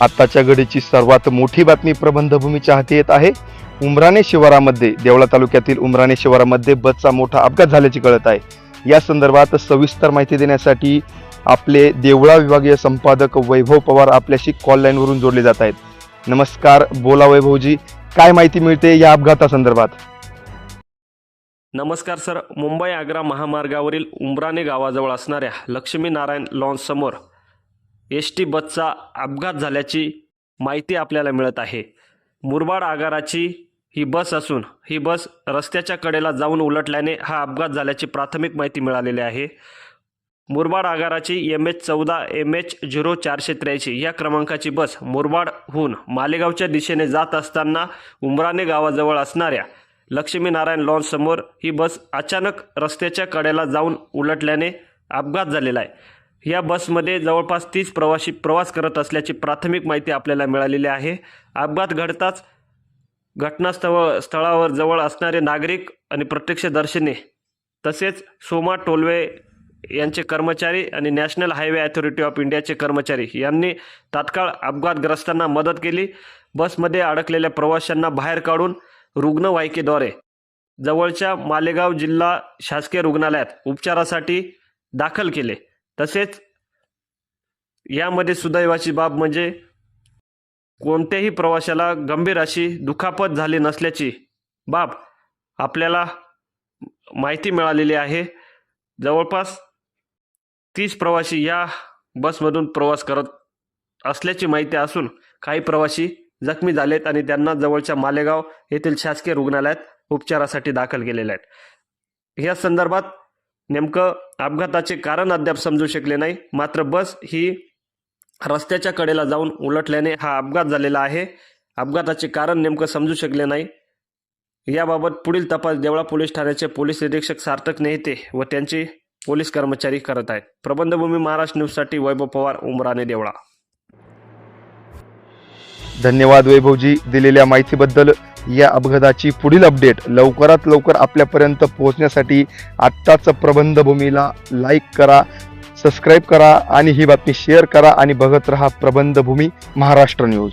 आत्ताच्या घडीची सर्वात मोठी बातमी प्रबंधभूमीच्या हाती येत आहे. उमराणे शिवारामध्ये देवळा तालुक्यातील उमराणे शिवारामध्ये बसचा मोठा अपघात झाल्याची कळत आहे. या संदर्भात सविस्तर माहिती देण्यासाठी आपले देवळा विभागीय संपादक वैभव पवार आपल्याशी कॉल लाईनवरून जोडले जात आहेत. नमस्कार बोला वैभवजी काय माहिती मिळते या अपघातासंदर्भात? नमस्कार सर मुंबई आग्रा महामार्गावरील उमराणे गावाजवळ असणाऱ्या लक्ष्मीनारायण लॉन्ससमोर एस टी बसचा अपघात झाल्याची माहिती आपल्याला मिळत आहे. मुरबाड आगाराची ही बस असून ही बस रस्त्याच्या कडेला जाऊन उलटल्याने हा अपघात झाल्याची प्राथमिक माहिती मिळालेली आहे. मुरबाड आगाराची एम एच चौदा एम एच झिरो चारशे त्र्याऐंशी या क्रमांकाची बस मुरबाडहून मालेगावच्या दिशेने जात असताना उमराणे गावाजवळ असणाऱ्या लक्ष्मीनारायण लॉन्समोर ही बस अचानक रस्त्याच्या कडेला जाऊन उलटल्याने अपघात झालेला आहे. या बसमध्ये जवळपास तीस प्रवासी प्रवास करत असल्याची प्राथमिक माहिती आपल्याला मिळालेली आहे. अपघात घडताच घटनास्थळ स्थळावर जवळ असणारे नागरिक आणि प्रत्यक्षदर्शने तसेच सोमा टोलवे यांचे कर्मचारी आणि नॅशनल हायवे अथॉरिटी ऑफ इंडियाचे कर्मचारी यांनी तात्काळ अपघातग्रस्तांना मदत केली. बसमध्ये अडकलेल्या प्रवाशांना बाहेर काढून रुग्णवाहिकेद्वारे जवळच्या मालेगाव जिल्हा शासकीय रुग्णालयात उपचारासाठी दाखल केले. तसेच यामध्ये सुदैवाची बाब म्हणजे कोणत्याही प्रवाशाला गंभीर अशी दुखापत झाली नसल्याची बाब आपल्याला माहिती मिळालेली आहे. जवळपास तीस प्रवासी या बसमधून प्रवास करत असल्याची माहिती असून काही प्रवासी जखमी झालेत आणि त्यांना जवळच्या मालेगाव येथील शासकीय रुग्णालयात उपचारासाठी दाखल केलेले आहेत. या संदर्भात नेमकं अपघाताचे कारण अद्याप समजू शकले नाही. मात्र बस ही रस्त्याच्या कडेला जाऊन उलटल्याने हा अपघात झालेला आहे. अपघाताचे कारण नेमकं समजू शकले नाही. याबाबत पुढील तपास देवळा पोलीस ठाण्याचे पोलीस निरीक्षक सार्थक नेहते व त्यांचे पोलीस कर्मचारी करत आहेत. प्रबंधभूमी महाराष्ट्र न्यूजसाठी वैभव पवार उमराने देवळा. धन्यवाद वैभवजी दिलेल्या माहितीबद्दल. या अपघाताची पुढील अपडेट लवकरात लवकर आपल्यापर्यंत पोहोचण्यासाठी आत्ताच प्रबंधभूमीला लाईक करा सबस्क्राईब करा आणि ही बातमी शेअर करा आणि बघत रहा प्रबंधभूमी महाराष्ट्र न्यूज